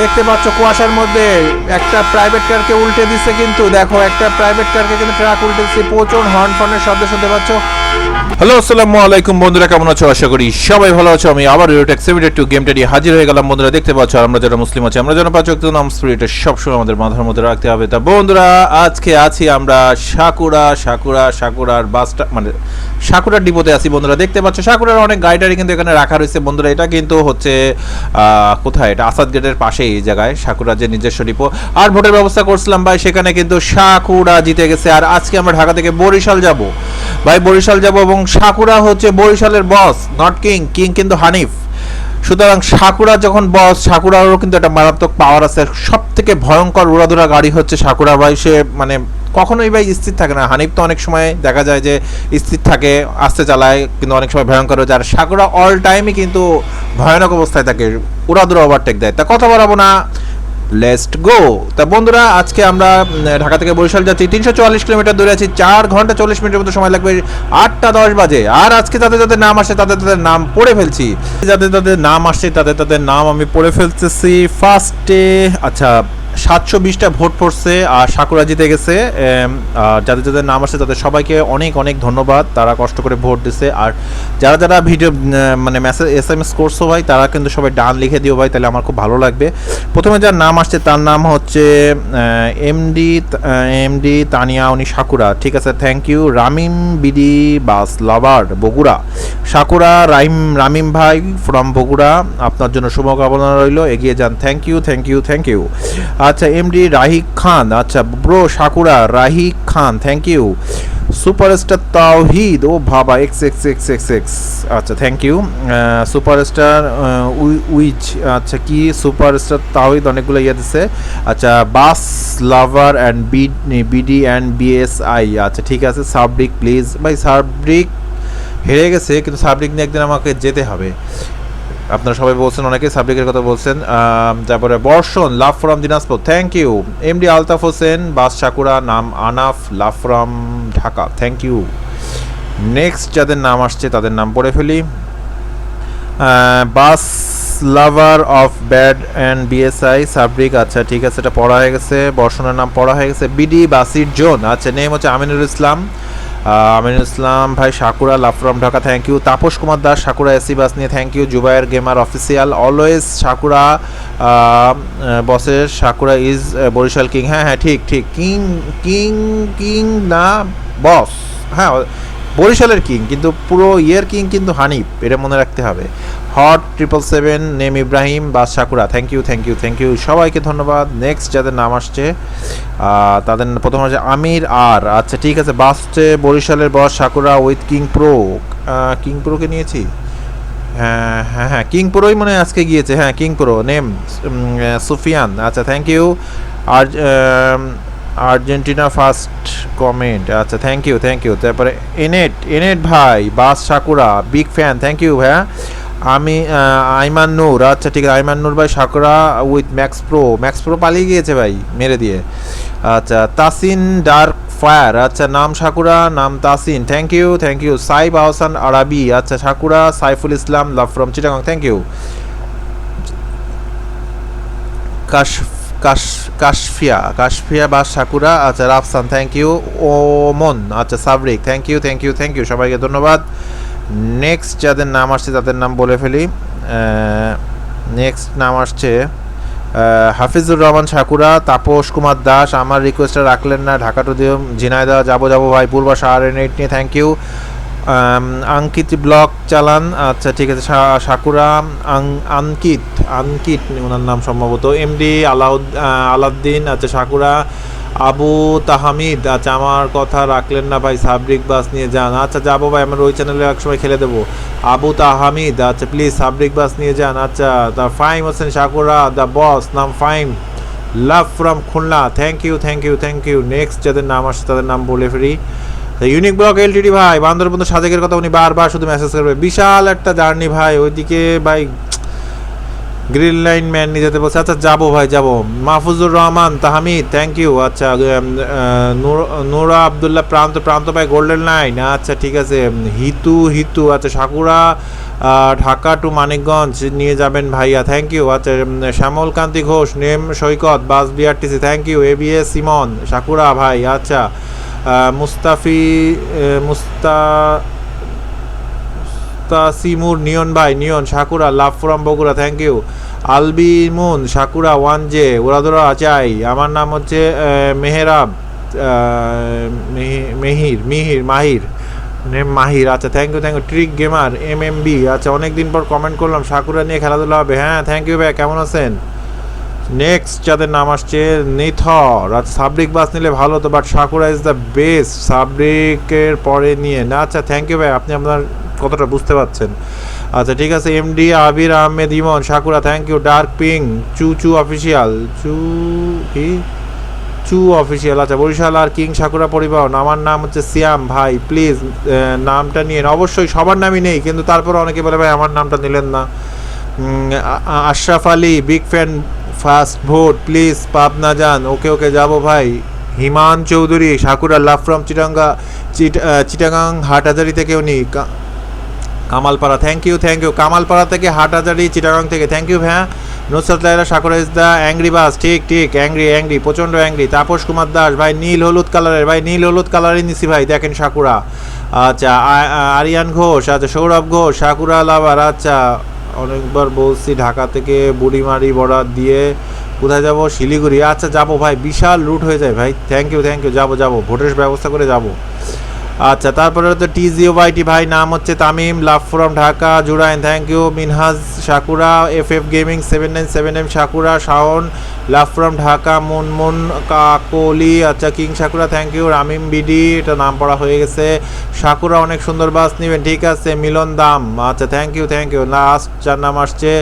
দেখতে পাচ্ছ কুয়াশার মধ্যে একটা প্রাইভেট কারকে উল্টে দিচ্ছে কিন্তু দেখো, একটা প্রাইভেট কারকে কিন্তু ট্রাক উল্টে দিচ্ছে প্রচুর হর্ন ফর্নের শব্দ শুনতে পাচ্ছ। হ্যালো, আসসালামু আলাইকুম বন্ধুরা, কেমন আছো? আশা করি সবাই ভালো আছো। আমি আবার রিওটেক সেভেন্টি টু গেমটা নিয়ে হাজির হয়ে গেলাম। বন্ধুরা, দেখতে পাচ্ছ, আমরা যারা মুসলিম আছি, আমরা যেন পাচ্ছ একটু নাম স্পিরিট সবসময় আমাদের মাথার মধ্যে রাখতে হবে। তা বন্ধুরা, আজকে আছি আমরা সাকুরা সাকুরা, সাকুরার বাসটা মানে সাকুরার ডিপোতে আছি বন্ধুরা। দেখতে পাচ্ছ, সাকুরার অনেক গাড়ি কিন্তু এখানে রাখা রয়েছে। বন্ধুরা, এটা কিন্তু হচ্ছে কোথায়? এটা আসাদ গেটের পাশেই এই জায়গায় সাকুরা যে নিজস্ব ডিপো। আর ভোটের ব্যবস্থা করছিলাম ভাই, সেখানে কিন্তু সাকুরা জিতে গেছে। আর আজকে আমরা ঢাকা থেকে বরিশাল যাব। ভাই, বরিশাল যাব এবং সাকুরা হচ্ছে বরিশালের বস নট কিং কিং কিন্তু হানিফ। সুতরাং সাকুরা যখন বস, সাকুরারও কিন্তু একটা মারাত্মক পাওয়ার আছে। সব থেকে ভয়ঙ্কর উড়াধুরা গাড়ি হচ্ছে সাকুরা ভাই। সে মানে কখনোই ভাই স্থির থাকে না। হানিফ তো অনেক সময় দেখা যায় যে স্থির থাকে, আস্তে চালায়, কিন্তু অনেক সময় ভয়ঙ্কর হয়ে যায়। আর সাকুরা অল টাইমই কিন্তু ভয়ানক অবস্থায় থাকে, উড়াধুরা ওভারটেক দেয়। তা কথা বাড়াবো না। লেস্ট গো। তা বন্ধুরা, আজকে আমরা ঢাকা থেকে বরিশাল যাচ্ছি। তিনশো চুয়াল্লিশ কিলোমিটার দূরে আছি। চার ঘণ্টা চল্লিশ মিনিটের মতো সময় লাগবে। আটটা দশ বাজে। আর আজকে তাদের যাদের নাম আসে, তাদের তাদের নাম পড়ে ফেলছি। যাদের তাদের নাম আসছে তাদের তাদের নাম আমি পড়ে ফেলতেছি। ফার্স্টে আচ্ছা সাতশো বিশটা ভোট পড়ছে, আর সাকুরা জিতে গেছে। যাদের যাদের নাম আসছে তাদের সবাইকে অনেক অনেক ধন্যবাদ। তারা কষ্ট করে ভোট দিছে। আর যারা যারা ভিডিও মানে মেসেজ, এস এম এস করছ ভাই, তারা কিন্তু সবাই ডান লিখে দিও ভাই, তাহলে আমার খুব ভালো লাগবে। প্রথমে যার নাম আসছে, তার নাম হচ্ছে এমডি এমডি তানিয়া, উনি সাকুরা ঠিক আছে thank you Ramim BD bus lover, Bogura. Sakura Raim, Ramim ভাই ফ্রম বগুড়া, আপনার জন্য শুভকামনা রইল। এগিয়ে যান thank you thank you thank you আচ্ছা এমডি রাহিক খান। আচ্ছা bro Sakura, Rahik Khan thank you superstar Tawhid, ও বাবা X X X X X আচ্ছা থ্যাংক ইউ সুপারস্টার উইচ আচ্ছা কি সুপারস্টার তাওহিদ? অনেকগুলো ইয়ে দিচ্ছে আচ্ছা bus lover and B BD and BSI আচ্ছা ঠিক আছে, সাবরিক প্লিজ ভাই, সাবরিক হেরে গেছে, কিন্তু সাবরিক নিয়ে একদিন আমাকে যেতে হবে। আপনারা সবাই বলছেন অনেকে সাবজেক্টের কথা বলছেন তারপরে Barshan love from Dinajpur thank you MD Altaf Hossain, bus Sakura, নাম Anaf love from Dhaka thank you next যাদের নাম আসছে, তাদের নাম পড়ে ফেলি। Bus lover of bad and BSI Sabrik আচ্ছা ঠিক আছে, এটা পড়া হয়ে গেছে, বর্ষণের নাম পড়া হয়ে গেছে, বিডি, বাসির জোন আচ্ছা নেম হচ্ছে আমিনুল ইসলাম। আমিনুল ইসলাম ভাই, Sakura, love from, Dhaka thank you Tapas Kumar Das, Sakura, AC bus নিয়ে thank you Zubayer gamer official always Sakura বসের সাকুরা ইজ বরিশাল কিং হ্যাঁ হ্যাঁ ঠিক ঠিক কিং কিং কিং না বস হ্যাঁ বরিশালের কিং, কিন্তু পুরো ইয়ের কিং কিন্তু হানিফ, এটা মনে রাখতে হবে। Hot triple seven, name Ibrahim bus Sakura thank you thank you thank you সবাইকে ধন্যবাদ। নেক্সট যাদের নাম আসছে তাদের প্রথম হচ্ছে আমির আর। আচ্ছা ঠিক আছে বাস হচ্ছে বরিশালের boss Sakura with king pro king প্রোকে নিয়েছি? হ্যাঁ হ্যাঁ হ্যাঁ কিং প্রোই মনে হয় আজকে গিয়েছে। হ্যাঁ কিং প্রো নেম সুফিয়ান। আচ্ছা থ্যাংক ইউ আর আর্জেন্টিনা ফার্স্ট কমেন্ট আচ্ছা থ্যাংক ইউ থ্যাংক ইউ তারপরে এনেট এনেট ভাই, bus Sakura big fan thank you হ্যাঁ আমি আইমান নূর আচ্ছা ঠিক আছে, আইমান নূর ভাই, Sakura with Max Pro Max Pro পালিয়ে গিয়েছে ভাই, মেরে দিয়ে। আচ্ছা তাসিন ডার্ক ফায়ার আচ্ছা নাম সাকুরা, নাম Tasin thank you thank you Saib Ahsan Arabi আচ্ছা Sakura, Saiful Islam love from Chittagong thank you Kash Kash, Kashfia Kashfia বা সাকুরা আচ্ছা রাফসান থ্যাংক ইউ ওমন আচ্ছা সাবরিক thank you thank you thank you সবাইকে ধন্যবাদ। নেক্সট যাদের নাম আসছে তাদের নাম বলে ফেলি নেক্সট নাম আসছে হাফিজুর রহমান সাকুরা, তাপস কুমার দাস, আমার রিকোয়েস্টটা রাখলেন না, ঢাকা টু দিও ঝিনাইদা যাব যাব ভাই পূর্বাশা আর এন এইট নিয়ে থ্যাংক ইউ আঙ্কিত ব্লগ চালান। আচ্ছা ঠিক আছে সাকুরা আং- আনকিত আনকিত ওনার নাম সম্ভবত। এমডি আলাউদ আলাউদ্দিন আচ্ছা সাকুরা আবু তাহামিদ। আচ্ছা আমার কথা রাখলেন না ভাই, সাবরিক বাস নিয়ে যান। আচ্ছা যাব ভাই, আমার ওই চ্যানেলে একসময় খেলে দেবো। আবু তাহামিদ আচ্ছা প্লিজ সাবরিক বাস নিয়ে যান। আচ্ছা the Faim Hossain Sakura the boss নাম Faim. Love from Khulna. Thank you thank you thank you next যাদের নাম আসছে তাদের নাম বলে ফেরি ইউনিক ব্লক এলটিডি ভাই বান্দরবন্ধু সাজেকের কথা উনি বারবার শুধু মেসেজ করবে। বিশাল একটা জার্নি ভাই ওইদিকে ভাই গ্রিন লাইন ম্যান নিয়ে যেতে বলছে। আচ্ছা যাব ভাই যাব। মাহফুজুর রহমান তাহমিদ থ্যাংক ইউ আচ্ছা নূর- আবদুল্লাহ প্রান্ত প্রান্ত ভাই গোল্ডেন লাইন আচ্ছা ঠিক আছে। হিতু হিতু। আচ্ছা সাকুরা ঢাকা টু মানিকগঞ্জ নিয়ে যাবেন ভাইয়া থ্যাংক ইউ আচ্ছা উম, Shyamal Kanti Ghosh name Saikat bus BRTC thank you ABS Simon Sakura ভাই আচ্ছা। মুস্তাফি মুস্তা তাসিমুর নিয়ন ভাই, Niyon Sakura love from Bogura thank you আলবিমুন sakura one J ওরাদোরা চাই। আমার নাম হচ্ছে মেহেরাব মেহির, মিহির, মাহির। নেম মাহির আচ্ছা thank you thank you trick gamer M M B আচ্ছা অনেক দিন পর কমেন্ট করলাম সাকুরা নিয়ে খেলাধুলা হবে। হ্যাঁ থ্যাংক ইউ ভাই, কেমন আছেন? নেক্সট যাদের নাম আসছে নেথর। আচ্ছা সাবরিক বাস নিলে ভালো হতো but Sakura is the best সাবরিকের পরে নিয়ে না আচ্ছা থ্যাংক ইউ ভাই, আপনি আপনার কতটা বুঝতে পারছেন। আচ্ছা ঠিক আছে MD Abir Ahmed Emon, Sakura thank you dark ping চু চু অফিসিয়াল চু কি? চু অফিসিয়াল আচ্ছা বরিশাল আর কিং সাকুরা পরিবহন, আমার নাম হচ্ছে সিয়াম ভাই প্লিজ নামটা নিয়ে অবশ্যই সবার নামই নেই, কিন্তু তারপর অনেকে বলে, ভাই, আমার নামটা নিলেন না। Ashraf Ali big fan first vote please Pabna যান। ওকে ওকে যাব ভাই। Himan Chowdhury, sakura love from Chittagong Chittagong Hathazari থেকে উনি। Kamalpara. Thank you thank you Kamalpara থেকে হাটহাজারি, চিটাগাং থেকে। থ্যাংক ইউ হ্যাঁ Nusrat Laila Sakura is the angry bus. ঠিক ঠিক, অ্যাংরি অ্যাংরি, প্রচণ্ড অ্যাংরি। তাপস কুমার দাস, ভাই, নীল হলুদ কালারের, ভাই, নীল হলুদ কালারই নিছি ভাই। দেখেন সাকুরা। আচ্ছা আরিয়ান ঘোষ আচ্ছা সৌরভ ঘোষ, সাকুরা লাভার আচ্ছা। অনেকবার বলছি, ঢাকা থেকে বুড়িমারি বর্ডার দিয়ে কোথায় যাব? শিলিগুড়ি। আচ্ছা যাব ভাই, বিশাল রুট হয়ে যায় ভাই। থ্যাংক ইউ থ্যাংক ইউ যাব যাব। ভোটের ব্যবস্থা করে যাব। আচ্ছা তারপরে তো টি জিও ওয়াইটি ভাই, নাম হচ্ছে Tamim, love from Dhaka, Jurain thank you Minhaj, Sakura F F gaming seven nine seven M Sakura, Shaon, love from Dhaka, Munmun, Kakoli আচ্ছা king Sakura thank you Ramim, BD, এটা নাম পড়া হয়ে গেছে। সাকুরা, অনেক সুন্দর বাস নেবেন, ঠিক আছে, মিলন দাম আচ্ছা thank you thank you last যার নাম আসছে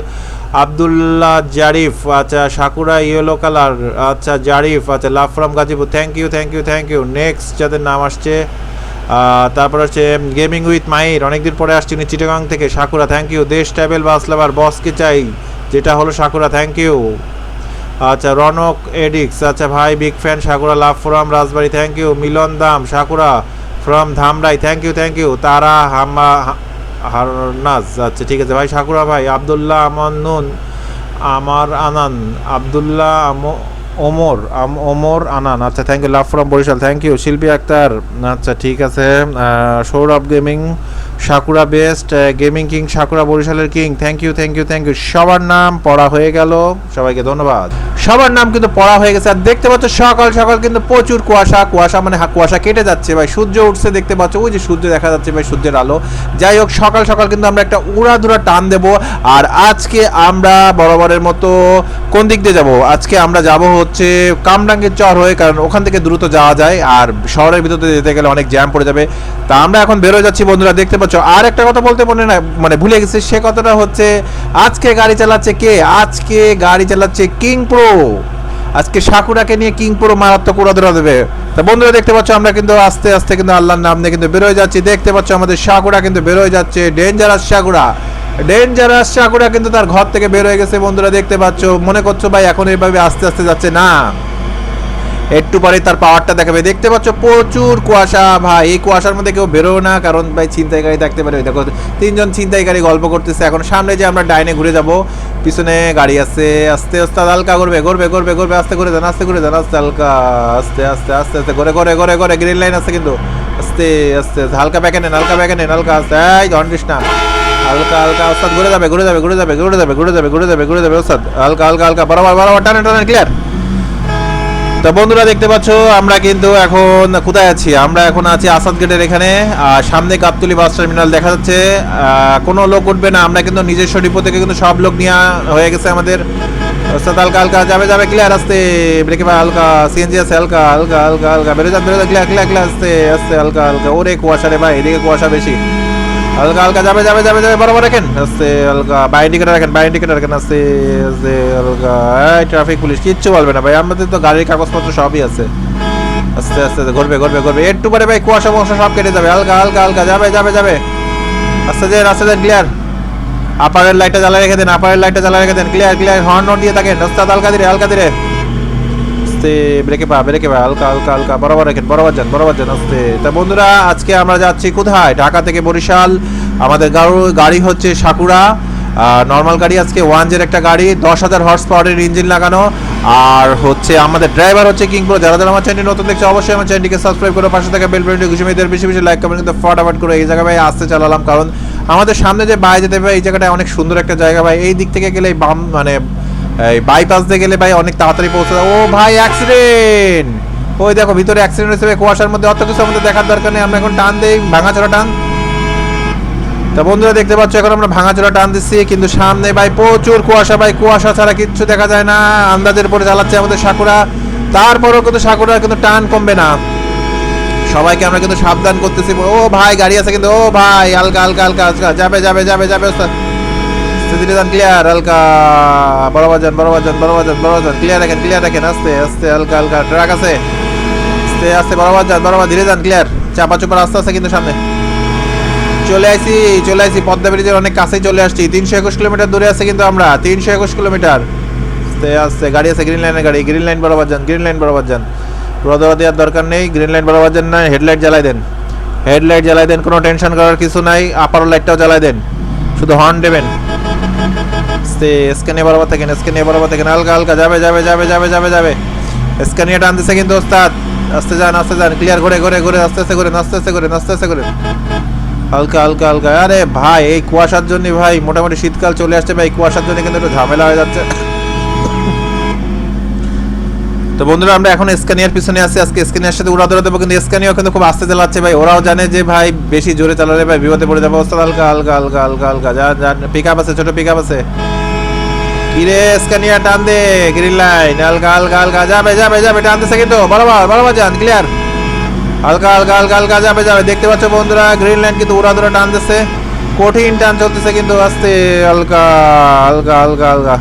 আবদুল্লাহ জারিফ আচ্ছা সাকুরা ইয়েলো কালার আচ্ছা জারিফ আচ্ছা love from Gazipur thank you thank you thank you next যাদের নাম আসছে তারপর হচ্ছে গেমিং উইথ মাইর অনেকদিন পরে আসছি চিটাগাং থেকে। Sakura thank you Desh travel bus lover, বসকে চাই। যেটা হলো সাকুরা থ্যাংক ইউ আচ্ছা রনক এডিক্স। আচ্ছা ভাই big fan Sakura love from Rajbari thank you Milon Dam Sakura from Dhamrai thank you thank you তারা, হামা হারনাজ। আচ্ছা ঠিক আছে, ভাই সাকুরা ভাই, আবদুল্লাহ আমন নুন আমার আনান, আবদুল্লাহ ওমর ওমর আনান। আচ্ছা thank you love from Barishal. Thank you Shilpi Akter. আচ্ছা ঠিক আছে। Sourav gaming Sakura best gaming king, Sakura বরিশালের king. Thank you thank you thank you সবার নাম পড়া হয়ে গেল। সবাইকে ধন্যবাদ। সবার নাম কিন্তু পড়া হয়ে গেছে। আর দেখতে পাচ্ছ, সকাল সকাল কিন্তু প্রচুর কুয়াশা। কুয়াশা মানে কুয়াশা কেটে যাচ্ছে ভাই। সূর্য উঠছে, দেখতে পাচ্ছ, ওই যে সূর্য দেখা যাচ্ছে ভাই, সূর্যের আলো। যাই হোক, সকাল সকাল কিন্তু আমরা একটা উড়াধুরা টান দেব। আর আজকে আমরা বরাবরের মতো কোন দিক দিয়ে যাব? আজকে আমরা যাব হচ্ছে কামরাঙ্গের চর হয়ে, কারণ ওখান থেকে দ্রুত যাওয়া যায়। আর শহরের ভিতরে যেতে গেলে অনেক জ্যাম পড়ে যাবে। তা আমরা এখন বেরোয় যাচ্ছি, বন্ধুরা। দেখতে পাচ্ছ আর একটা কথা বলতে মনে না মানে ভুলে গেছি, সে কথাটা হচ্ছে, আজকে গাড়ি চালাচ্ছে কে? আজকে গাড়ি চালাচ্ছে কিং প্রো আজকে সাকুরাকে নিয়ে কিং পুরো মারাত্মক উড়াধরা দেবে। তা বন্ধুরা, দেখতে পাচ্ছ আমরা কিন্তু আস্তে আস্তে কিন্তু আল্লাহর নাম নিয়ে কিন্তু বেরোয় যাচ্ছি। দেখতে পাচ্ছ আমাদের সাকুরা কিন্তু বেরোয় যাচ্ছে। Dangerous sakura. ডেঞ্জারাস সাকুরা কিন্তু তার ঘর থেকে বের হয়ে গেছে বন্ধুরা, দেখতে পাচ্ছ। মনে করছ ভাই, এখন এইভাবে আস্তে আস্তে যাচ্ছে না। একটু পরে তার পাওয়ারটা দেখাবে। দেখতে পাচ্ছ প্রচুর কুয়াশা। ভাই, এই কুয়াশার মধ্যে কেউ বেরো না, কারণ ভাই ছিনতাইকারী থাকতে পারে। দেখো, তিনজন ছিনতাইকারী গল্প করতেছে। এখন সামনে যে আমরা ডাইনে ঘুরে যাব, পিছনে গাড়ি আছে। আস্তে আস্তে, হালকা করবে করবে করবে করবে আস্তে করে যান, আস্তে করে যান, আস্তে, হালকা, আস্তে আস্তে আস্তে আস্তে। করে করে করে করে গ্রিন লাইন আছে কিন্তু। আস্তে আস্তে হালকা ব্যাকে নেন, হালকা ব্যাকে নেন, হালকা, আস্তে। এই ঘন্টিস না হালকা হালকা, ওস্তাদ, ঘুরে যাবে ঘুরে যাবে ঘুরে যাবে ঘুরে যাবে ঘুরে যাবে ঘুরে যাবে ঘুরে যাবে ওস্তাদ। হালকা হালকা হালকা। বরাবর বরাবর টানে টানে ক্লিয়ার তো বন্ধুরা দেখতে পাচ্ছ, আমরা কিন্তু এখন কোথায় আছি? আমরা এখন আছি আসাদ গেটের এখানে। আর সামনে গাবতলি বাস টার্মিনাল দেখা যাচ্ছে। কোনো লোক উঠবে না, আমরা কিন্তু নিজস্ব ডিপো থেকে কিন্তু সব লোক নিয়ে হয়ে গেছে আমাদের। ওস্তাদ হালকা হালকা, যাবে যাবে ক্লিয়ার আসতে। ব্রেকে ভাই হালকা, সিএনজি আছে, হালকা হালকা হালকা হালকা। বেরো যান বেরো ক্লিয়ার ক্লিয়ার ক্লিয়ার আসতে আসতে, হালকা হালকা। ওরে কুয়াশা রে ভাই, এদিকে কুয়াশা বেশি। হালকা হালকা, যাবে যাবে যাবে যাবে বরাবর রাখেন আস্তে, হালকা বাই ইন্ডিকেটার রাখেন বাই ইন্ডিকেটার রাখেন, আস্তে আস্তে এই ট্রাফিক পুলিশ কিচ্ছু বলবে না, ভাই। আমাদের তো গাড়ির কাগজপত্র সবই আছে। আস্তে আস্তে ঘুরবে ঘুরবে ঘুরবে। একটু পরে, ভাই, কুয়াশা মুয়াশা সব কেটে যাবে। হালকা হালকা হালকা, যাবে যাবে যাবে। আস্তে যান আস্তে যান ক্লিয়ার আপারের লাইটটা জ্বালা রেখে দেন আপারের লাইটটা জ্বালা রেখে দেন। ক্লিয়ার ক্লিয়ার হর্ন দিয়ে থাকেন। ওস্তাদ হালকা ধীরে হালকা ধীরে। আস্তে ব্রেকে পা ব্রেকে পা, হালকা হালকা হালকা, বরাবর রাখেন, বরাবর যান বরাবর যান আস্তে। তা বন্ধুরা, আজকে আমরা যাচ্ছি কোথায়? ঢাকা থেকে বরিশাল। আমাদের গাড়ি হচ্ছে সাকুরা। নর্মাল গাড়ি আজকে ওয়ান জের একটা গাড়ি, দশ হাজার হর্স পাওয়ারের ইঞ্জিন লাগানো। আর হচ্ছে আমাদের ড্রাইভার হচ্ছে কিং প্রো যারা আমার চ্যানেল নতুন দেখছে, অবশ্যই আমার চ্যানেলটিকে সাবস্ক্রাইব করে পাশে থাকা বেল বাটনটি ঘুষে মেয়েদের বেশি বেশি লাইক কমেন্ট কিন্তু ফটাফট করে এই জায়গায় ভাই আসতে চালালাম। কারণ আমাদের সামনে যে বাইরে যেতে হবে এই জায়গাটা অনেক সুন্দর একটা জায়গা ভাই। এই দিক থেকে গেলে বাম মানে এই বাইপাস দিয়ে গেলে ভাই অনেক তাড়াতাড়ি পৌঁছে। ও ভাই অ্যাক্সিডেন্ট ওই দেখো, ভিতরে অ্যাক্সিডেন্ট হয়েছে কুয়াশার মধ্যে অত কিছু আমাদের দেখার দরকার নেই, আমরা এখন টান দেই, ভাঙাচোরা টান। তা বন্ধুরা, দেখতে পাচ্ছ, এখন আমরা ভাঙাচোরা টান দিচ্ছি, কিন্তু সামনে ভাই প্রচুর কুয়াশা ভাই, কুয়াশা ছাড়া কিচ্ছু দেখা যায় না, আন্দাজের পরে চালাচ্ছে আমাদের সাকুরা, তারপরেও কিন্তু সাকুরা কিন্তু টান কমবে না। সবাইকে আমরা কিন্তু সাবধান করতেছি, ও ভাই, গাড়ি আছে কিন্তু, ও ভাই, হালকা হালকা হালকা যাবে যাবে যাবে যাবে স্থিতিতে যান ক্লিয়ার হালকা বরাবর যান বরাবর যান বরাবর যান বরাবর যান ক্লিয়ার রাখেন ক্লিয়ার রাখেন আস্তে আস্তে, হালকা হালকা ট্রাক আছে। আস্তে আস্তে বরাবর যান বরাবর ধীরে যান ক্লিয়ার চাপা চুপা রাস্তা আছে কিন্তু সামনে। চলে আসি চলে আসি পদ্মা ব্রিজের অনেক কাছেই চলে আসছি, তিনশো একুশ কিলোমিটার দূরে আছে কিন্তু আমরা, তিনশো একুশ কিলোমিটার। আস্তে আস্তে, গাড়ি আছে গ্রিন লাইনের গাড়ি গ্রিন লাইন বরাবর যান গ্রিন লাইন বরাবর যান রোদরা দেওয়ার দরকার নেই গ্রিন লাইন বরাবর যান না হেডলাইট জ্বালাই দেন। হেডলাইট জ্বালাই দেন, কোনো টেনশন করার কিছু নাই আপার লাইটটাও জ্বালাই দেন। শুধু হর্ন দেবেন। আস্তে স্ক্যানে বরাবর থাকেন স্ক্যানে বরাবর থাকেন হালকা হালকা, যাবে যাবে যাবে যাবে যাবে যাবে। স্ক্যানিয়া টানতেছে কিন্তু ওস্তাদ। আস্তে যান আস্তে যান ক্লিয়ার করে করে করে আস্তে আস্তে করে আস্তে আস্তে করে আস্তে আস্তে করে হালকা হালকা হালকা। আরে ভাই, এই কুয়াশার জন্য ভাই, মোটামুটি শীতকাল চলে আসছে ভাই, কুয়াশার জন্য কিন্তু একটু ঝামেলা হয়ে যাচ্ছে। তো বন্ধুরা, আমরা এখন স্ক্যানিয়ার পিছনে আছি। আজকে স্ক্যানিয়ার সাথে উড়া ধরে দেবো, কিন্তু স্ক্যানিয়াও কিন্তু খুব আস্তে চালাচ্ছে ভাই। ওরাও জানে যে ভাই, বেশি জোরে চালালে ভাই, বিপদে পড়ে যাবে। অবস্থা হালকা হালকা হালকা হালকা হালকা। যা যা পিক আপ আছে, ছোট পিক আপ আছে। কিরে স্ক্যানিয়া টান দে গ্রিন লাইন হালকা হালকা হালকা, যাবে যাবে যাবে, টান দিছে কিন্তু, বরাবর বরাবর যান ক্লিয়ার হালকা হালকা হালকা হালকা, যাবে যাবে, দেখতে পাচ্ছ বন্ধুরা গ্রিন লাইন কিন্তু উড়া ধরে টান দিচ্ছে কঠিন টান চলতেছে কিন্তু আস্তে, হালকা হালকা হালকা হালকা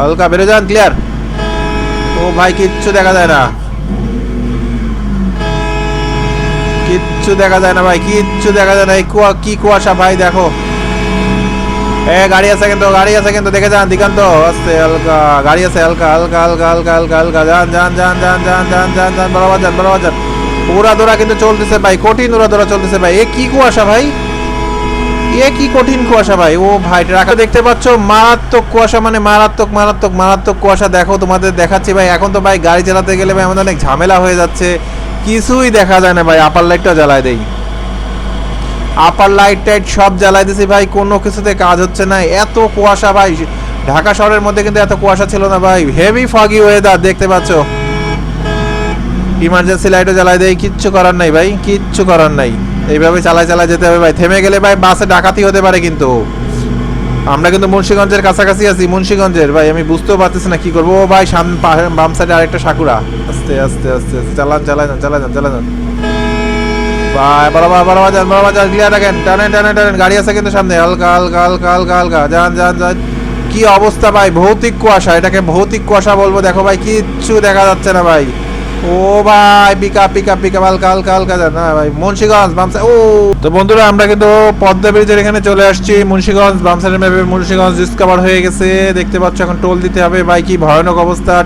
হালকা, বেরো যান ক্লিয়ার ও ভাই, কিচ্ছু দেখা যায় না। কিচ্ছু দেখা যায় না ভাই, কিচ্ছু দেখা যায় না কুয়া, কি কুয়াশা ভাই, দেখো। এ, গাড়ি আছে কিন্তু, গাড়ি আছে কিন্তু, দেখে যান, দিগান্ত আস্তে হালকা, গাড়ি আছে, হালকা হালকা হালকা হালকা হালকা হালকা, যান যান যান যান যান যান যান যান, বরাবর যান বরাবর যান। উড়া দৌড়া কিন্তু চলতেছে ভাই, কঠিন উড়া দৌড়া চলতেছে ভাই। এ কি কুয়াশা ভাই? এ কি কঠিন কুয়াশা ভাই? ও ভাই, ট্রাকে দেখতে পাচ্ছ, মারাত্মক কুয়াশা মানে মারাত্মক মারাত্মক মারাত্মক কুয়াশা। দেখো, তোমাদের দেখাচ্ছি ভাই, এখন তো ভাই, গাড়ি চালাতে গেলে ভাই আমাদের অনেক ঝামেলা হয়ে যাচ্ছে। কিছুই দেখা যায় না ভাই আপার লাইটটা জ্বালায় দেই। আপার লাইট টাইট সব জ্বালাই দিছি ভাই, কোনো কিছুতে কাজ হচ্ছে না। এত কুয়াশা ভাই, ঢাকা শহরের মধ্যে কিন্তু এত কুয়াশা ছিল না ভাই। হেভি ফগি ওয়েদার দেখতে পাচ্ছ? ইমার্জেন্সি লাইটও জ্বালাই দেয়, কিচ্ছু করার নাই ভাই, কিচ্ছু করার নাই। এইভাবে চালাই চালাই যেতে হবে ভাই। থেমে গেলে ভাই, বাসে ডাকাতি হতে পারে কিন্তু। আমরা কিন্তু মুন্সিগঞ্জের কাছাকাছি আছি, মুন্সিগঞ্জের। ভাই, আমি বুঝতেও পারতেছি না কি করব। ও ভাই সামনে বাম সাইডে আরেকটা সাকুরা আস্তে আস্তে আস্তে আস্তে। চালান যান চালাই যান। ভাই, বরাবর বরাবর যান বরাবর যান, ক্লিয়ার রাখেন। টানেন টানেন টানেন, গাড়ি আছে কিন্তু সামনে। হালকা হালকা হালকা হালকা হালকা। যান যান যান। কি অবস্থা ভাই, ভৌতিক কুয়াশা, এটাকে ভৌতিক কুয়াশা বলব। দেখো ভাই, কিচ্ছু দেখা যাচ্ছে না ভাই। ও ভাই, পিকা পিকা পিকা, হালকা হালকা হালকা যান। না ভাই, মুন্সিগঞ্জ বামসা ও! তো বন্ধুরা, আমরা কিন্তু পদ্মা ব্রিজের এখানে চলে আসছি। মুন্সিগঞ্জ বামসাইডের ম্যাপে মুন্সিগঞ্জ ডিসকভার হয়ে গেছে। দেখতে পাচ্ছ, এখন টোল দিতে হবে। ভাই, কি ভয়ানক অবস্থা।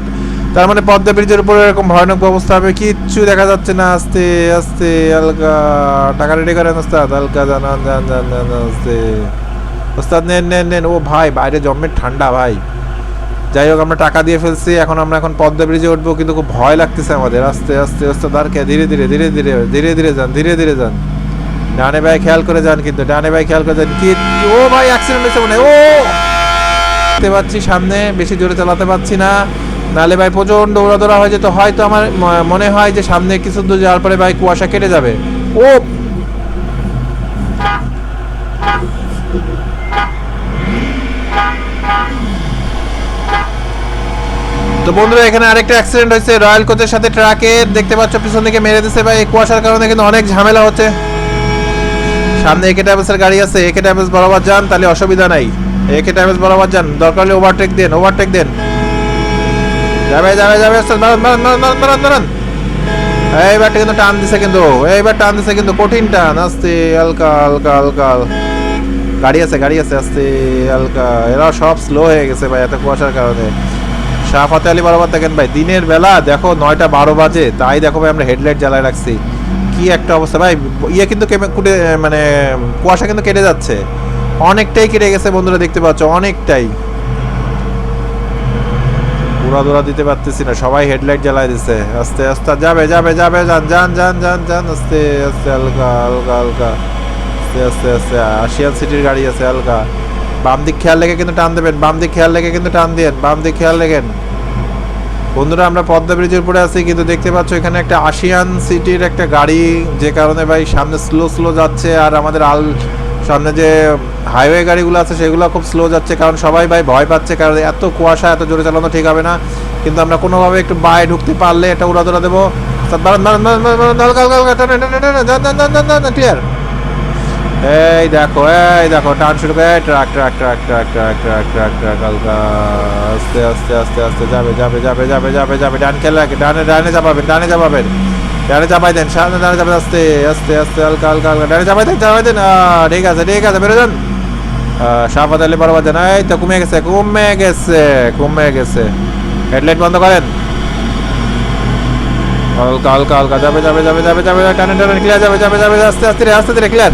তার মানে পদ্মা ব্রিজের উপরে এরকম ভয়ানক অবস্থা হবে, কিচ্ছু দেখা যাচ্ছে না, আস্তে আস্তে, হালকা, টাকা রেডি করেন ওস্তাদ, হালকা যান যান যান যান আস্তে। ওস্তাদ, নেন নেন নেন, ও ভাই, বাইরে জম্মের ঠান্ডা, ভাই। যাই হোক, আমরা টাকা দিয়ে ফেলছি, এখন আমরা এখন পদ্মা ব্রিজে উঠবো, কিন্তু খুব ভয় লাগতেছে আমাদের, আস্তে আস্তে আস্তে দাঁড়কে ধীরে ধীরে ধীরে ধীরে ধীরে ধীরে যান, ধীরে ধীরে যান। ডানে ভাই, খেয়াল করে যান কিন্তু, ডানে ভাই, খেয়াল করে যান কি ও ভাই অ্যাক্সিডেন্ট হয়েছে মনে। ও! দেখতে পাচ্ছি সামনে, বেশি জোরে চালাতে পারছি না। নালে ভাই প্রচণ্ড দৌড়াদৌড়া হয়ে যেত হয়তো আমার মনে হয় যে সামনে কিছু দূর যাওয়ার পরে ভাই কুয়াশা কেটে যাবে। ও! তো বন্ধুরা এখানে আরেকটা অ্যাক্সিডেন্ট হয়েছে। রয়্যাল কোচের সাথে ট্রাকের দেখতে পাচ্ছ পিছন দিকে মেরে দিছে ভাই। কুয়াশার কারণে কিন্তু অনেক ঝামেলা হচ্ছে। সামনে একে ট্রাভেলসের গাড়ি আছে। একে ট্রাভেলস বরাবর যান তাহলে অসুবিধা নাই। একে ট্রাভেলস বরাবর যান। দরকার হলে ওভারটেক দেন ওভারটেক দেন। যাবে যাবে যাবে মারান মারান মারান মারান মারান এইবারটা কিন্তু টান দিছে কিন্তু, এইবার টান দিছে কিন্তু কঠিন টান, আস্তে, হালকা হালকা হালকা। গাড়ি আছে গাড়ি আছে, আস্তে, হালকা। এরা সব স্লো হয়ে গেছে ভাই, এত কুয়াশার কারণে। শাহফাতে আলী বরাবর দেখেন ভাই, দিনের বেলা দেখো নয়টা বারো বাজে, তাই দেখো ভাই আমরা হেডলাইট জ্বালায় রাখছি। কি একটা অবস্থা ভাই ইয়ে কিন্তু কুটে মানে কুয়াশা কিন্তু কেটে যাচ্ছে। অনেকটাই কেটে গেছে বন্ধুরা, দেখতে পাচ্ছ, অনেকটাই। দৌড়া দিতে পারতেছি না, সবাই হেডলাইট জ্বালায় দিছে। আস্তে আস্তে, যাবে যাবে যাবে, যান যান যান যান যান, আস্তে আস্তে, হালকা হালকা হালকা, আস্তে আস্তে আস্তে আশিয়ান সিটির গাড়ি আছে, হালকা। বাম দিক খেয়াল রেখে কিন্তু টান দেবেন, বাম দিক খেয়াল রেখে কিন্তু টান দিয়েন বাম দিক খেয়াল রেখেন। বন্ধুরা, আমরা পদ্মা ব্রিজের উপরে আছি, কিন্তু দেখতে পাচ্ছ এখানে একটা আশিয়ান সিটির একটা গাড়ি, যে কারণে ভাই সামনে স্লো স্লো যাচ্ছে, আর আমাদের আল সামনে যে হাইওয়ে গাড়িগুলো আছে সেগুলো খুব স্লো যাচ্ছে কারণ সবাই ভাই ভয় পাচ্ছে কারণ এত কুয়াশা এত জোরে চালানো ঠিক হবে না কিন্তু আমরা কোনোভাবে একটু বায়ে ঢুকতে পারলে এটা উড়াদোড়া দেবো ক্লিয়ার এই দেখো এই দেখো টান শুরু করে truck truck truck truck truck truck truck truck হালকা আস্তে আস্তে আস্তে আস্তে যাবে যাবে যাবে যাবে যাবে যাবে ডান খেলে ডানে ডানে চাপাবেন ডানে চাপাবেন ডানে চাপাই দেন সামনে ডানে চাপাই আস্তে আস্তে আস্তে হালকা হালকা হালকা ডানে চাপাই দেন চাপাই দেন ঠিক আছে ঠিক আছে বেরো যান সাফাত আলী বরাবর যান এই তো কমে গেছে কমে গেছে কমে গেছে হেডলাইট বন্ধ করেন হালকা হালকা হালকা যাবে যাবে যাবে যাবে যাবে টানে টানে ক্লিয়ার যাবে যাবে যাবে আস্তে আস্তে রে আস্তে রে ক্লিয়ার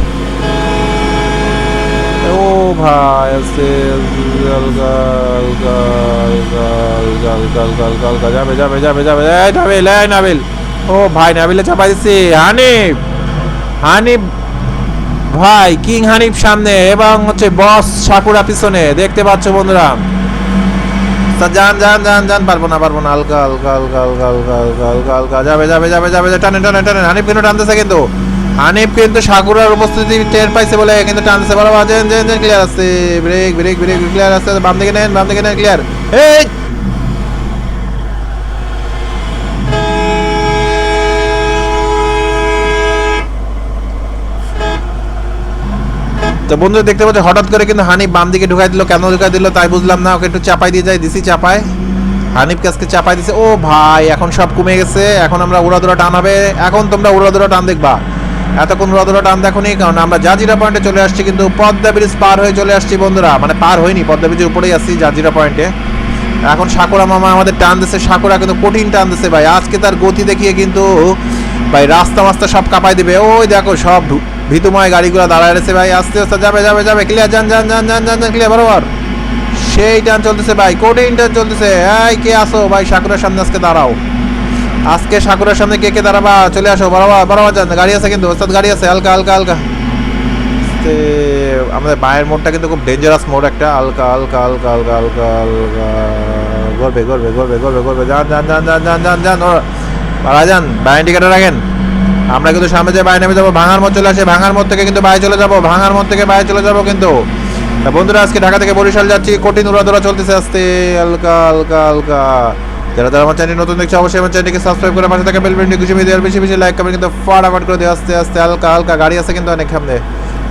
ও ভাই আস্তে হালকা হালকা হালকা হালকা হালকা যাবে যাবে যাবে যাবে এই নাবিল এই নাবিল ও ভাই নাবিলে চাপাই দিচ্ছি হানিফ হানিফ ভাই, কিং হানিফ সামনে এবং হচ্ছে বস সাকুরা পিছনে। দেখতে পাচ্ছ বন্ধুরা। যান যান যান যান, পারব না পারব না। হালকা হালকা হালকা হালকা হালকা হালকা হালকা। হালকা যাবে যাবে যাবে যাবে। টানে টানে টানে হানিফ কিন্তু টানতেছে কিন্তু। হানিফ কিন্তু সাকুরার উপস্থিতি টের পাইছে বলে কিন্তু টানতেছে। বড় বাজেন জেন জেন ক্লিয়ার আছে। ব্রেক ব্রেক ব্রেক ক্লিয়ার আছে। বাম দিকে নেন, বাম দিকে নেন ক্লিয়ার এই তো বন্ধু দেখতে পাচ্ছ, হঠাৎ করে কিন্তু হানিফ বাম দিকে ঢুকাই দিল। কেন ঢুকাই দিল তাই বুঝলাম না, ওকে একটু চাপাই দিয়ে যাই, দিছি চাপায়। হানিফ কাছকে চাপাই দিছে। ও ভাই, এখন সব কমে গেছে। এখন আমরা উড়াদুরা টান হবে। এখন তোমরা উড়াদুরা টান দেখবা। এতক্ষণ উড়াদুরা টান দেখোনি, কারণ আমরা জাজিরা পয়েন্টে চলে আসছি, কিন্তু পদ্মা ব্রিজ পার হয়ে চলে আসছি বন্ধুরা। মানে পার হয়নি, পদ্মা ব্রিজের উপরেই আসছি জাজিরা পয়েন্টে। এখন সাকুরা মামা আমাদের টান দিছে, সাকুরা কিন্তু কঠিন টান দিছে ভাই। আজকে তার গতি দেখিয়ে কিন্তু, ভাই, রাস্তা মাস্তা সব কাঁপাই দিবে। ওই দেখো সব ভীতুময় গাড়িগুলো দাঁড়ায় রয়েছে ভাই, আস্তে আস্তে, যাবে যাবে যাবে ক্লিয়ার যান যান যান যান যান যান ক্লিয়ার বরাবর। সেই টান চলতেছে ভাই, কঠিন টান চলতেছে। এই, কে আসো? ভাই, সাকুরের সামনে আজকে দাঁড়াও। আজকে সাকুরের সামনে কে কে দাঁড়াবা? চলে আসো, বরাবর বরাবর যান। গাড়ি আছে কিন্তু, ওস্তাদ, গাড়ি আছে, হালকা হালকা হালকা। আমাদের বায়ের মোড়টা কিন্তু খুব ডেঞ্জারাস মোড় একটা। হালকা হালকা হালকা হালকা হালকা হালকা। গড়বে গড়বে গড়বে গড়বে যান যান যান যান যান যান যান পাড়া যান টিকেটে রাখেন। আমরা কিন্তু সামনে যে বাইরে নেমে যাব, ভাঙার মোড় চলে আসে, ভাঙার মোড় থেকে কিন্তু বাইরে চলে যাব, ভাঙার মোড় থেকে বাইরে চলে যাব কিন্তু। বন্ধুরা, আজকে ঢাকা থেকে বরিশাল যাচ্ছি, কঠিন উড়াদোড়া চলতেছে আস্তে হালকা হালকা হালকা। যারা যারা আমার চ্যানেল নতুন দেখছে, অবশ্যই আমার চ্যানেলকে সাবস্ক্রাইব করে পাশে থাকা বেল বাটনটি ঘুষিয়ে দেওয়ার বেশি বেশি লাইক করবেন কিন্তু ফাটাফাট করে দিয়ে আস্তে আস্তে, হালকা হালকা, গাড়ি আছে কিন্তু অনেক সামনে।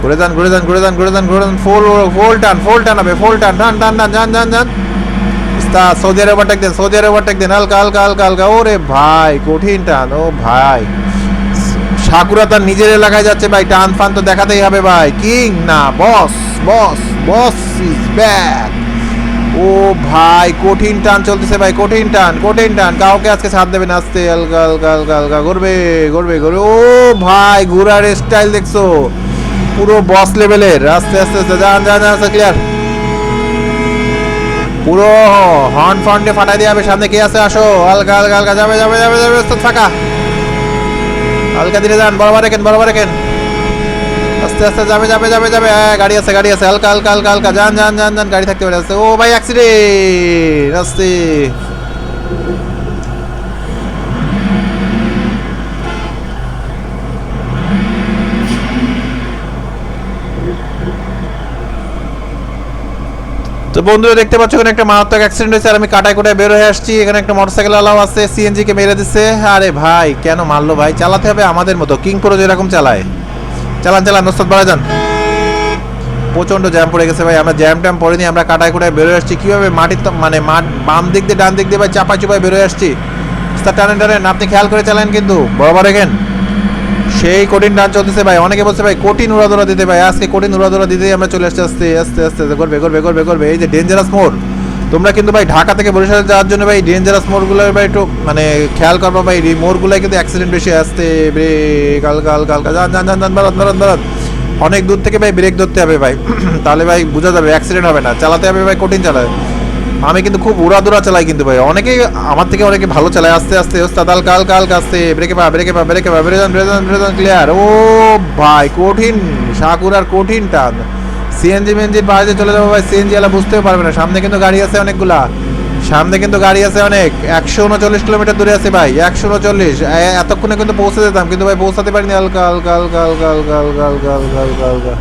ঘুরে যান ঘুরে যান ঘুরে যান ঘুরে যান ঘুরে যান ফুল ফুল টান ফুল টান হবে ফুল টান টান টান টান যান যান যান তা সৌদি আরব ওভারটেক দেন, সৌদি আরব ওভারটেক দেন, হালকা হালকা হালকা ওরে ভাই, কঠিন টান ও ভাই। সাকুরা তার নিজের এলাকায় যাচ্ছে ভাই টান ফান তো দেখাতেই হবে ভাই। কিং না, বস বস বস ইজ ব্যাক ও ভাই, কঠিন টান চলতেছে ভাই, কঠিন টান কঠিন টান। কাউকে আজকে ছাড় দেবে না, আস্তে হালকা হালকা হালকা হালকা করবে করবে করবে ও ভাই, ঘোরার স্টাইল দেখছ। পুরো বস লেভেলের আস্তে আস্তে আস্তে, যান যান যান ক্লিয়ার পুরো হর্ন ফন্টে ফাটাই দিয়ে হবে, সামনে কে আছে, আসো। হালকা হালকা হালকা, যাবে যাবে যাবে যাবে ফাঁকা হালকা ধীরে যান, বরাবর রেখেন বরাবর রেখেন। আস্তে আস্তে, যাবে যাবে যাবে যাবে। হ্যাঁ গাড়ি আছে গাড়ি আছে। হালকা হালকা হালকা হালকা। যান যান যান যান, গাড়ি থাকতে পারে। আস্তে ও ভাই অ্যাক্সিডেন্ট আস্তে তো বন্ধুরা, দেখতে পাচ্ছ এখানে একটা মারাত্মক অ্যাক্সিডেন্ট হয়েছে, আর আমি কাটায় কোটায় বের হয়ে আসছি। এখানে একটা মোটরসাইকেল আলাও আছে সিএনজি কে মেরে দিচ্ছে আরে ভাই, কেন মারলো ভাই? চালাতে হবে আমাদের মতো। কিং প্রো যেরকম চালায়। চালান চালান নোস্তাদ বাড়া যান প্রচণ্ড জ্যাম পড়ে গেছে ভাই, আমরা জ্যাম ট্যাম পড়েনি, আমরা কাটায় কোটায় বেরোয় আসছি। কীভাবে মাটির মানে মাঠ বাম দিক দিয়ে ডান দিক দিয়ে ভাই চাপাই চুপাই বেরোয় আসছি? টানেন টানেন, আপনি খেয়াল করে চালান কিন্তু। বরাবর রেখেন সেই কঠিন ডান চলতেছে ভাই। অনেকে বলছে ভাই, কঠিন উড়াদোড়া দিতে ভাই, আজকে কঠিন উড়াদোড়া দিতেই আমরা চলে আসতে আস্তে আস্তে আস্তে আস্তে, করবে করবে করবে করবে। এই যে ডেঞ্জারাস মোড়, তোমরা কিন্তু ভাই ঢাকা থেকে বরিশাল যাওয়ার জন্য ভাই ডেঞ্জারাস মোড়গুলো ভাই একটু মানে খেয়াল করব ভাই, এই মোড়গুলোয় কিন্তু অ্যাক্সিডেন্ট বেশি আসতে ব্রেক হালকা হালকা হালকা, যান যান যান যান বারান বারান বারান অনেক দূর থেকে ভাই ব্রেক ধরতে হবে ভাই। তাহলে ভাই বোঝা যাবে অ্যাক্সিডেন্ট হবে না, চালাতে হবে ভাই, কঠিন চালায় আমি কিন্তু খুব উড়াদুরা চালাই কিন্তু ভাই অনেকেই আমার থেকে অনেকে ভালো চালায় আস্তে আস্তে ওস্তাদ হালকা হালকা হালকা আস্তে ব্রেকে পা ব্রেকে পা ব্রেকে পা ব্রেজন ব্রেজন ব্রেজন ক্লিয়ার ও ভাই কঠিন সাকুরার কঠিন টান সিএনজি মেনজির বাইরে চলে যাব ভাই সিএনজি এলা বুঝতেও পারবে না সামনে কিন্তু গাড়ি আছে অনেকগুলা সামনে কিন্তু গাড়ি আছে অনেক একশো উনচল্লিশ কিলোমিটার দূরে আছে ভাই একশো উনচল্লিশ এতক্ষণে কিন্তু পৌঁছে যেতাম কিন্তু ভাই পৌঁছাতে পারিনি হালকা হালকা হালকা হালকা হালকা হালকা হালকা হালকা হালকা হালকা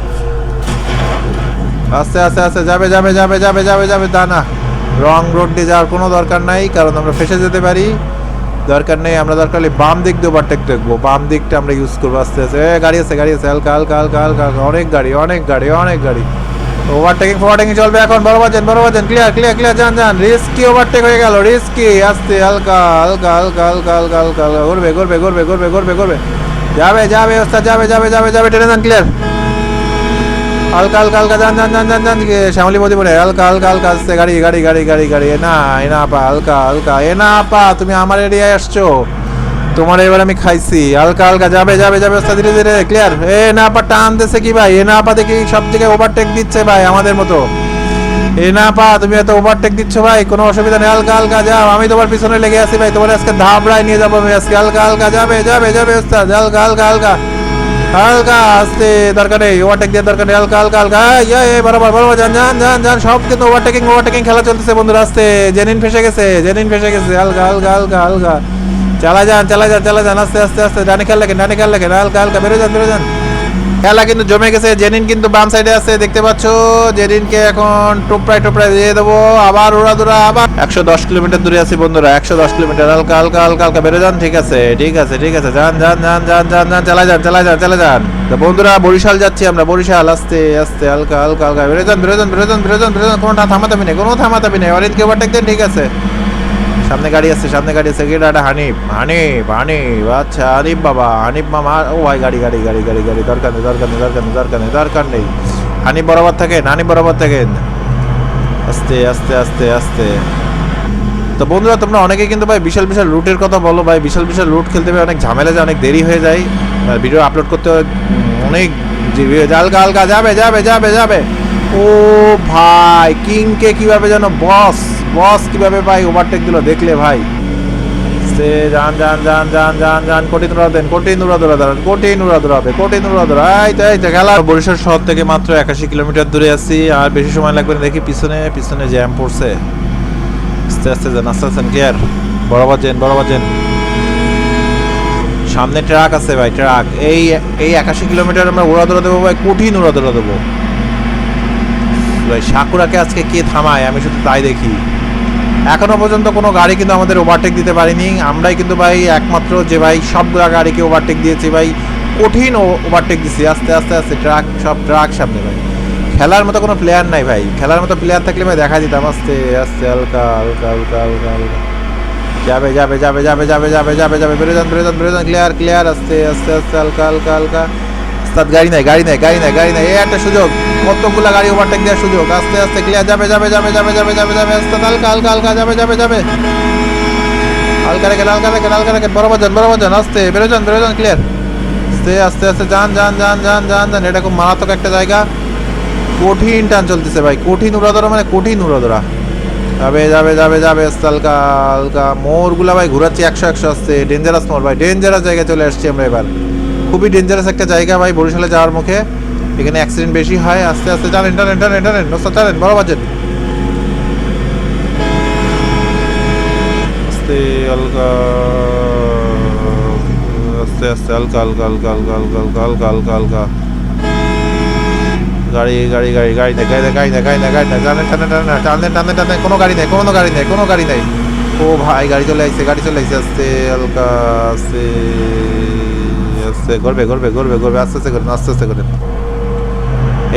আস্তে আস্তে আস্তে যাবে যাবে যাবে যাবে যাবে যাবে তা না রং রোড দিয়ে যাওয়ার কোনো দরকার নাই কারণ আমরা ফেসে যেতে পারি দরকার নেই আমরা দরকার হলে বাম দিক দিয়ে ওভারটেক দেখব বাম দিকটা আমরা ইউজ করব আস্তে আস্তে এ, গাড়ি আছে গাড়ি আছে হালকা হালকা হালকা হালকা অনেক গাড়ি অনেক গাড়ি অনেক গাড়ি ওভারটেকিং ফোভারটেকিং চলবে এখন বড় বাজেন বড় বাজেন ক্লিয়ার ক্লিয়ার ক্লিয়ার যান যান রিস্কি ওভারটেক হয়ে গেল রিস্কি আস্তে হালকা হালকা হালকা হালকা হালকা হালকা হালকা ঘুরবে ঘুরবে ঘুরবে ঘুরবে ঘুরবে ঘুরবে যাবে যাবে ওস্তাদ যাবে যাবে যাবে যাবে টেনে যান ক্লিয়ার হালকা হালকা হালকা যান যান যান যান যান শ্যামলি বলে, হালকা হালকা হালকা, আসছে, গাড়ি গাড়ি গাড়ি গাড়ি গাড়ি, এ না এ না আপা হালকা হালকা, এ না আপা তুমি আমার এরিয়ায় আসছো। তোমার এবার আমি খাইছি। হালকা হালকা, যাবে যাবে যাবে ওস্তাদ ধীরে ধীরে ক্লিয়ার এ না আপা টান দিছে কি ভাই? এ না আপা দেখি সব জায়গায় ওভারটেক দিচ্ছে ভাই, আমাদের মতো। এ না, পা, তুমি এত ওভারটেক দিচ্ছ ভাই, কোনো অসুবিধা নেই। হালকা হালকা, যাও, আমি তোমার পিছনে লেগে আছি ভাই, তোমার আজকে ধাবড়ায় নিয়ে যাব আমি আজকে। হালকা হালকা, যাবে যাবে যাবে, ওস্তাদ, হালকা হালকা হালকা। হালকা আস্তে দরকার নেই ওভারটেক দিয়ে দরকার নেই, হালকা হালকা হালকা। ইয়ে ইয়ে বরাবর বরাবর, যান যান যান যান। সব কিন্তু ওভারটেকিং ওভারটেকিং খেলা চলতেছে বন্ধুরা আস্তে জেনিন ফেসে গেছে জেনিন ফেসে গেছে। হালকা হালকা হালকা হালকা। চালা যান চালা যান চালা যান। আস্তে আস্তে আস্তে। ডানে খেয়াল রাখেন ডানে খেয়াল রাখেন হালকা হালকা, বেরো যান বেরো যান। খেলা কিন্তু জমে গেছে। জেনিন কিন্তু বাম সাইডে আছে, দেখতে পাচ্ছ। জেনিনকে এখন টোপড়ায় টোপড়ায় দিয়ে দেবো। আবার ওরা দোরা, আবার একশো দশ কিলোমিটার দূরে আছি বন্ধুরা, একশো দশ কিলোমিটার। হালকা হালকা হালকা হালকা, বেড়ে যান, ঠিক আছে ঠিক আছে ঠিক আছে, যান যান যান যান যান যান চালা যান চালা যান চালা যান। বন্ধুরা, বরিশাল যাচ্ছি আমরা, বরিশাল, আস্তে আস্তে, হালকা হালকা হালকা, বেড়ে যান বেড়ে যান বেড়ে যান বেড়ে যান বেড়ে যান, কোনো থামাতাবি নেই, কোনো থামাতাবি নেই। ওভারটেক দেন, ঠিক আছে। সামনে গাড়ি আছে, সামনে গাড়ি আছে গেট একটা হানিফ হানিফ হানিফ আচ্ছা হানিফ বাবা, হানিফ মামা, ও ভাই, গাড়ি গাড়ি গাড়ি গাড়ি গাড়ি, দরকার নেই দরকার নেই দরকার নেই দরকার নেই দরকার নেই। হানিফ বরাবর থাকেন, হানিফ বরাবর থাকেন। আস্তে আস্তে আস্তে আস্তে। তো বন্ধুরা, তোমরা অনেকে কিন্তু ভাই বিশাল বিশাল রুটের কথা বলো, ভাই বিশাল বিশাল রুট খেলতে ভাই অনেক ঝামেলা যায়, অনেক দেরি হয়ে যায়। ভিডিও আপলোড করতে অনেক হালকা হালকা যাবে যাবে যাবে যাবে। ও ভাই, কিংকে কীভাবে যেন বস বস কীভাবে ভাই ওভারটেক দিল দেখলে ভাই? সে যান যান যান যান যান যান কঠিন উড়া দেন, কঠিন উড়া দৌড়া দাঁড়ান কঠিন উড়া দৌড়াবে কঠিন উড়া দৌড়া এই তো এই তো, খেলা। বরিশাল শহর থেকে মাত্র একাশি কিলোমিটার দূরে আছি, আর বেশি সময় লাগবে না, দেখি পিছনে পিছনে জ্যাম পড়ছে। আস্তে আস্তে যান, আস্তে আস্তে ক্লিয়ার বরাবর যেন বরাবর যেন। সামনে ট্রাক আছে ভাই, ট্রাক। এই এই একাশি কিলোমিটার আমরা উড়া দৌড়া দেবো ভাই, কঠিন উড়া দৌড়া দেবো। ভাই, সাকুরাকে আজকে কে থামায়? আমি শুধু তাই দেখি। এখনও পর্যন্ত কোনো গাড়ি কিন্তু আমাদের ওভারটেক দিতে পারিনি। আমরাই কিন্তু ভাই একমাত্র যে ভাই সবগুলা গাড়িকে ওভারটেক দিয়েছি ভাই। কঠিন ওভারটেক দিছি। আস্তে আস্তে আস্তে ট্রাক সব ট্রাক সামনে ভাই। খেলার মতো কোনো প্লেয়ার নাই ভাই। খেলার মতো প্লেয়ার থাকলে ভাই দেখা দিতাম। আস্তে আস্তে, হালকা হালকা হালকা হালকা হালকা। যাবে যাবে যাবে যাবে যাবে যাবে যাবে যাবে। বেরো যান বেরো যান বেরো যান ক্লিয়ার ক্লিয়ার আস্তে আস্তে আস্তে, হালকা হালকা হালকা। ওস্তাদ গাড়ি নাই গাড়ি নাই গাড়ি নাই গাড়ি নাই। এই একটা সুযোগ। কতগুলা গাড়ি ওভারটেক দেওয়ার সুযোগ? আস্তে আস্তে ক্লিয়ার যাবে যাবে যাবে যাবে যাবে যাবে যাবে। আস্তে, হালকা হালকা হালকা, যাবে যাবে যাবে। হালকা রেখে হালকা রেখে হালকা রেখে। বরাবর যান বরাবর যান আস্তে। বেরো যান বেরো যান ক্লিয়ার আস্তে আস্তে আস্তে, যান যান যান যান যান যান। এটা খুব মারাত্মক একটা জায়গা। কঠিন টান চলতেছে ভাই। কঠিন উড়াদরা মানে কঠিন উড়াদরা। যাবে যাবে যাবে যাবে। আস্তে, হালকা হালকা। মোড়গুলা ভাই ঘুরাচ্ছি একশো একশো আসছে ডেঞ্জারাস মোড় ভাই। ডেঞ্জারাস জায়গায় চলে আসছি আমরা এবার। খুবই ডেঞ্জারাস একটা জায়গা ভাই বরিশালে যাওয়ার মুখে। এখানে অ্যাক্সিডেন্ট বেশি হয়, আস্তে আস্তে। জানেন টানেন টানেন টানেন নোস্তা টানেন বরাবর যান আস্তে, হালকা, আস্তে আস্তে, হালকা হালকা হালকা হালকা হালকা হালকা হালকা হালকা হালকা। গাড়ি গাড়ি গাড়ি গাড়ি নেই, গাড়ি গাড়ি নেই গাড়ি নেই গাড়ি নেই। টানেন টানেন টানেন টানেন টানেন টানেন কোনো গাড়ি নেই, কোনো গাড়ি নেই, কোনো গাড়ি নেই। ও ভাই, গাড়ি চলে আসছে গাড়ি চলে আসছে আস্তে, হালকা, আস্তে। আস্তে করবে করবে করবে করবে আস্তে আস্তে করেন আস্তে আস্তে করেন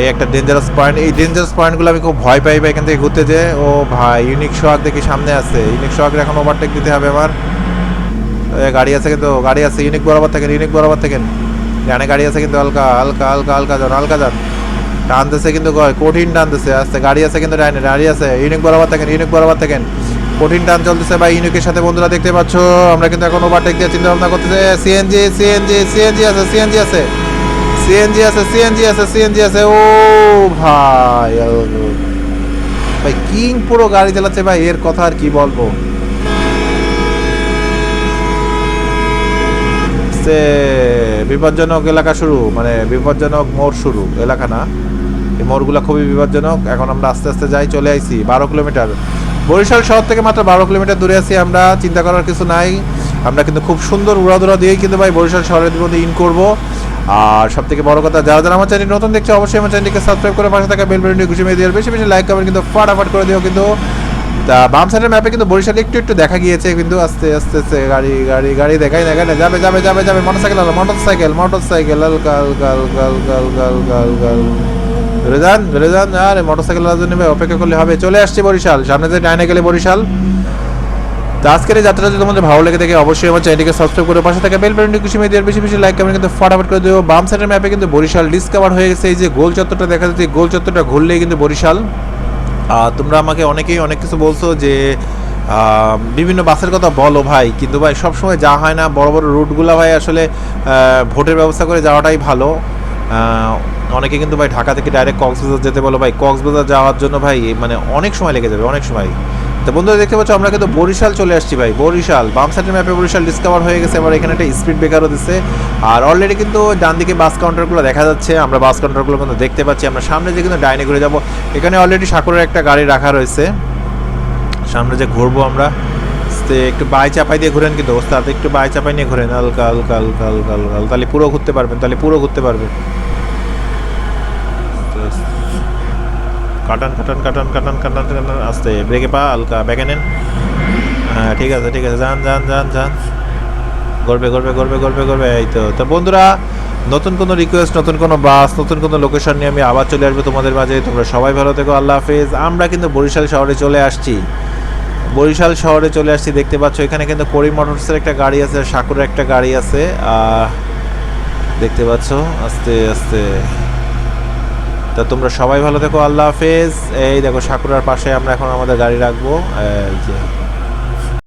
এই একটা ডেঞ্জারাস পয়েন্ট এই ডেঞ্জারাস পয়েন্টগুলো আমি খুব ভয় পাই, ভাই, এখান থেকে ঘুরতে যে ও ভাই ইউনিক সোহাগ দেখি সামনে আছে। ইউনিক সোহাগের এখন ওভারটেক দিতে হবে আমার। গাড়ি আছে কিন্তু, গাড়ি আছে ইউনিক বরাবর থাকেন ইউনিক বরাবর থাকেন। ডানে গাড়ি আছে কিন্তু হালকা হালকা হালকা হালকা যান হালকা যান। টানতেছে কিন্তু কঠিন টানতেছে, আস্তে, গাড়ি আছে কিন্তু ডাইনে, গাড়ি আছে। ইউনিক বরাবর থাকেন ইউনিক বরাবর থাকেন। কঠিন টান চলতেছে বা ইউনিকের সাথে বন্ধুরা দেখতে পাচ্ছ। আমরা কিন্তু এখন ওভারটেক দিয়ে চিন্তা ভাবনা করতেছে সিএনজি সিএনজি সিএনজি আছে সিএনজি আছে সিএনজি আছে সিএনজি আছে সিএনজি আছে। ও ভাই ভাই, কিং পুরো গাড়ি চালাচ্ছে ভাই, এর কথা আর কি বলব? বিপজ্জনক এলাকা শুরু মানে বিপজ্জনক মোড় শুরু, এলাকা না। এই মোড়গুলো খুবই বিপজ্জনক। এখন আমরা আস্তে আস্তে যাই, চলে আইছি, বারো কিলোমিটার। বরিশাল শহর থেকে মাত্র বারো কিলোমিটার দূরে আছি আমরা, চিন্তা করার কিছু নাই। আমরা কিন্তু খুব সুন্দর উড়াদুরা দিয়েই কিন্তু ভাই বরিশাল শহরের মধ্যে ইন করব। আর সব থেকে বড় কথা, যারা যারা আমার চ্যানেল নতুন দেখছে, অবশ্যই আমার চ্যানেলকে সাবস্ক্রাইব করে পাশে থাকা বেল বাটনটি ঘুষে মেরে দিয়ে বেশি বেশি লাইক কমেন্ট কিন্তু ফাটাফাট করে দিও কিন্তু। তা বাম সাইডের ম্যাপে কিন্তু বরিশাল একটু একটু দেখা গিয়েছে কিন্তু আস্তে আস্তে আস্তে গাড়ি গাড়ি গাড়ি দেখাই না না। যাবে যাবে যাবে যাবে মোটরসাইকেল মোটরসাইকেল হালকা হালকা হালকা হালকা হালকা হালকা। ধরে যান ধরে যান আরে মোটরসাইকেল ভাই অপেক্ষা করলে হবে। চলে আসছি বরিশাল, সামনে যে ডাইনে গেলে বরিশাল। তো আজকের এই যাত্রাটা যদি তোমাদের ভালো লেগে থাকে, অবশ্যই আমার চ্যানেলকে সাবস্ক্রাইব করে পাশে থাকা বেল বাটনটি খুশি মেয়ে দিয়ে বেশি বেশি লাইক কমেন্ট কিন্তু ফটাফট করে দিও। বাম সাইডের ম্যাপে কিন্তু বরিশাল ডিসকভার হয়ে গেছে। এই যে গোল চত্বরটা দেখা যাচ্ছে গোল চত্বরটা ঘুরলেই কিন্তু বরিশাল। তোমরা আমাকে অনেকেই অনেক কিছু বলছো যে বিভিন্ন বাসের কথা বলো ভাই, কিন্তু ভাই সবসময় যা হয় না, বড় বড় রুটগুলো ভাই আসলে ভোটের ব্যবস্থা করে যাওয়াটাই ভালো। অনেকে কিন্তু ভাই ঢাকা থেকে ডাইরেক্ট কক্সবাজার যেতে বলো, ভাই কক্সবাজার যাওয়ার জন্য ভাই মানে অনেক সময় লেগে যাবে, অনেক সময়। তো বন্ধুরা, দেখতে পাচ্ছ আমরা কিন্তু বরিশাল চলে আসছি ভাই, বরিশাল। বাম সাইডের ম্যাপে বরিশাল ডিসকভার হয়ে গেছে, এবার এখানে একটা স্পিড ব্রেকারও দিচ্ছে। আর অলরেডি কিন্তু ডান দিকে বাস কাউন্টারগুলো দেখা যাচ্ছে, আমরা বাস কাউন্টারগুলো কিন্তু দেখতে পাচ্ছি। আমরা সামনে যে কিন্তু ডাইনে ঘুরে যাব, এখানে অলরেডি সাকুরের একটা গাড়ি রাখা রয়েছে। সামনে যে ঘুরবো আমরা একটু বাই চাপাই দিয়ে ঘুরেন কিন্তু, ওস্তাদ, একটু বাই চাপাই নিয়ে ঘুরেন, হালকা হালকা হালকা হালকা হালকা। তাহলে পুরো ঘুরতে পারবেন, তাহলে পুরো ঘুরতে পারবেন। কাটান কাটান কাটান কাটান কাটান কাটান, আস্তে, ব্রেকে পা হালকা ব্যাকে নেন। হ্যাঁ ঠিক আছে ঠিক আছে, যান যান যান যান। গড়বে গড়বে গড়বে গড়বে গড়বে, এই তো। তো বন্ধুরা, নতুন কোনো রিকোয়েস্ট নতুন কোনো বাস নতুন কোনো লোকেশন নিয়ে আমি আবার চলে আসব তোমাদের মাঝে। তোমরা সবাই ভালো থেকো, আল্লাহ হাফেজ। আমরা কিন্তু বরিশাল শহরে চলে আসছি। বরিশাল শহরে চলে আসছি, দেখতে পাচ্ছ, এখানে কিন্তু করিম মোটরসের একটা গাড়ি আছে, সাকুরের একটা গাড়ি আছে। দেখতে পাচ্ছ, আস্তে আস্তে। তা তোমরা সবাই ভালো থেকো, আল্লাহ হাফেজ। এই দেখো, সাকুরার পাশে আমরা এখন আমাদের গাড়ি রাখব। যে